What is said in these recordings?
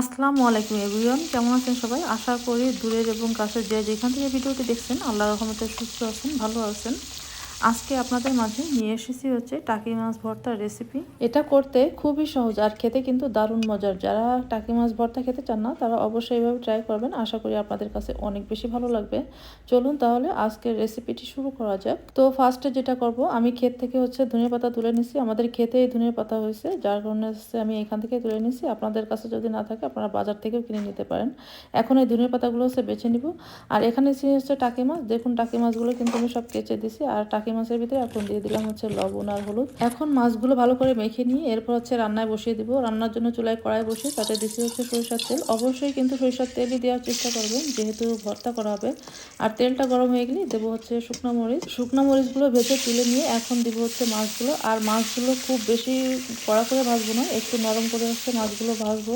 আসসালামু আলাইকুম এভরিওয়ান, কেমন আছেন সবাই? আশা করি দূরের এবং কাছের যে যেখান থেকে ভিডিওটি দেখছেন আল্লাহ রহমতে সুস্থ আছেন, ভালো আছেন। আজকে আপনাদের মাঝে নিয়ে এসেছি হচ্ছে টাকি মাছ ভর্তার রেসিপি এটা করতে খুবই সহজ আর খেতে কিন্তু দারুণ মজার। যারা টাকি মাছ ভর্তা খেতে চান না, তারা অবশ্যই এইভাবে ট্রাই করবেন। আশা করি আপনাদের কাছে অনেক বেশি ভালো লাগবে। চলুন তাহলে আজকের রেসিপিটি শুরু করা যাক। তো ফার্স্টে যেটা করব, আমি ক্ষেত থেকে হচ্ছে ধনিয়া পাতা তুলে নিছি। আমাদের খেতে এই ধনিয়া পাতা হয়েছে, যার কারণে হচ্ছে আমি এখান থেকে তুলে নিছি। আপনাদের কাছে যদি না থাকে, আপনারা বাজার থেকেও কিনে নিতে পারেন। এখন এই ধনিয়া পাতাগুলো হচ্ছে বেছে নিব। আর এখানে হচ্ছে টাকি মাছ, দেখুন টাকি মাছগুলো কিন্তু আমি সব কেচে দিছি। আর টাকি টাকি মাছের ভিতরে এখন দিয়ে দিলাম হচ্ছে লবণ আর হলুদ। এখন মাছগুলো ভালো করে মেখে নিয়ে এরপর হচ্ছে রান্নায় বসিয়ে দিব। রান্নার জন্য চুলায় কড়াই বসিয়ে তাতে দিচ্ছি হচ্ছে সরিষার তেল। অবশ্যই কিন্তু সরিষার তেলই দেওয়ার চেষ্টা করবেন, যেহেতু ভর্তা করা হবে। আর তেলটা গরম হয়ে গেলে দেবো হচ্ছে শুকনো মরিচ। শুকনো মরিচগুলো ভেজে তুলে নিয়ে এখন দিব হচ্ছে মাছগুলো। আর মাছগুলো খুব বেশি কড়া করে ভাজবো না, একটু নরম করে হচ্ছে মাছগুলো ভাজবো।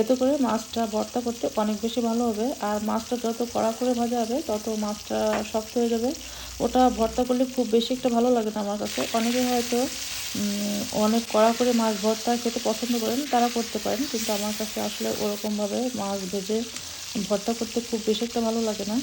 এতে করে মাছটা ভর্তা করতে অনেক বেশি ভালো হবে। আর মাছটা যত কড়া করে ভাজা হবে, তত মাছটা শক্ত হয়ে যাবে। ওটা ভর্তা করলে খুব বেশি একটা ভালো লাগে না আমার কাছে। অনেকে হয়তো অনেক কড়া করে মাছ ভর্তা খেতে পছন্দ করেন, তারা করতে পারেন, কিন্তু আমার কাছে আসলে ওরকমভাবে মাছ ভেজে ভর্তা করতে খুব বেশি একটা ভালো লাগে না।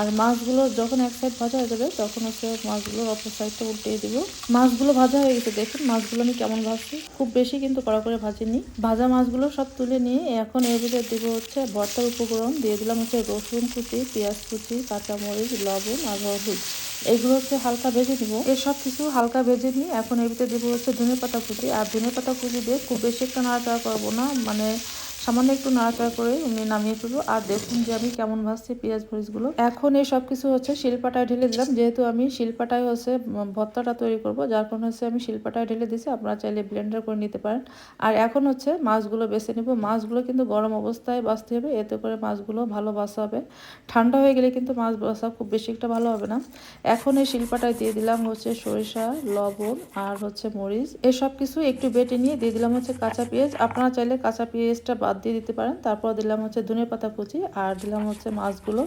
আর মাছগুলো যখন এক সাইড ভাজা হয়ে যাবে, তখন হচ্ছে মাছগুলো অপর সাইডটা উল্টিয়ে দিব। মাছগুলো ভাজা হয়ে গেছে, দেখুন মাছগুলো আমি কেমন ভাজছি। খুব বেশি কিন্তু কড়া করে ভাজিনি। ভাজা মাছগুলো সব তুলে নিয়ে এখন এর ভিতরে দিব হচ্ছে ভর্তার উপকরণ, দিয়ে দিলাম হচ্ছে রসুন কুচি, পেঁয়াজ কুচি, কাঁচামরিচ, লবণ আর হলুদ। এগুলো হচ্ছে হালকা ভেজে দিব এর সব কিছু হালকা ভেজে নিয়ে এখন এর ভিতরে দেবো হচ্ছে ধনে পাতা কুচি। আর ধনে পাতা কুচি দিয়ে খুব বেশি একটা নাড়াচাড়া করব না। মানে সামান্য একটু নাড়াচাড়া করে আমি নামিয়ে ফেলব আর দেখুন যে আমি কেমন ভাজছি পেঁয়াজ মরিচগুলো এখন এই সব কিছু হচ্ছে শিলপাটায় ঢেলে দিলাম। যেহেতু আমি শিলপাটায় হচ্ছে ভর্তাটা তৈরি করব, যার কারণে হচ্ছে আমি শিলপাটায় ঢেলে দিয়েছি আপনারা চাইলে ব্লেন্ডার করে নিতে পারেন। আর এখন হচ্ছে মাছগুলো বেছে নেব। মাছগুলো কিন্তু গরম অবস্থায় বাঁচতে হবে। এতে করে মাছগুলো ভালো বাসা হবে। ঠান্ডা হয়ে গেলে কিন্তু মাছ বাসা খুব বেশি একটা ভালো হবে না। এখন এই শিলপাটায় দিয়ে দিলাম হচ্ছে সরিষা, লবণ আর হচ্ছে মরিচ। এসব কিছু একটু বেটে নিয়ে দিয়ে দিলাম হচ্ছে কাঁচা পেঁয়াজ। আপনারা চাইলে কাঁচা পেঁয়াজটা বাদ দিয়ে দিতে পারেন। তারপর দিলাম হচ্ছে ধনে পাতা কুচি আর দিলাম হচ্ছে মাছগুলো।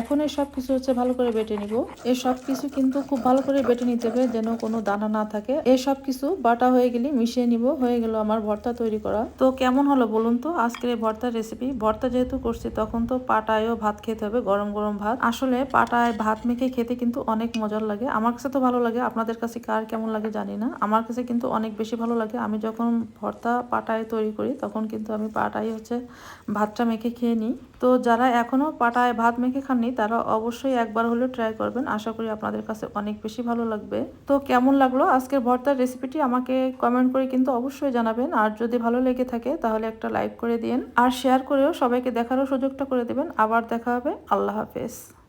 এখন এই সব কিছু হচ্ছে ভালো করে বেটে নিব। এই সব কিছু কিন্তু খুব ভালো করে বেটে নিতে হবে যেন কোনো দানা না থাকে। এই সব কিছু বাটা হয়ে গেলে মিশিয়ে নিব। হয়ে গেল আমার ভর্তা তৈরি করা। তো কেমন হলো বলুন তো? আজকের এই ভর্তার রেসিপি ভর্তা যেহেতু করছি, তখন তো পাটায়ও ভাত খেতে হবে, গরম গরম ভাত। আসলে পাটায় ভাত মেখে খেতে কিন্তু অনেক মজার লাগে। আমার কাছে তো ভালো লাগে। আপনাদের কাছে কার কেমন লাগে জানি না। আমার কাছে কিন্তু অনেক বেশি ভালো লাগে। আমি যখন ভর্তা পাটায় তৈরি করি, তখন কিন্তু আমি পাটায় হচ্ছে ভাতটা মেখে খেয়ে নিই। তো যারা এখনও পাটায় ভাত মেখে খাননি, তারা অবশ্যই একবার হলেও ট্রাই করবেন। আশা করি আপনাদের কাছে অনেক বেশি ভালো লাগবে। তো কেমন লাগল আজকের ভর্তার রেসিপিটি আমাকে কমেন্ট করে কিন্তু অবশ্যই জানাবেন। আর যদি ভালো লেগে থাকে, তাহলে একটা লাইক করে দিন আর শেয়ার করেও সবাইকে দেখারও সুযোগটা করে দেবেন। আবার দেখা হবে। আল্লাহ হাফেজ।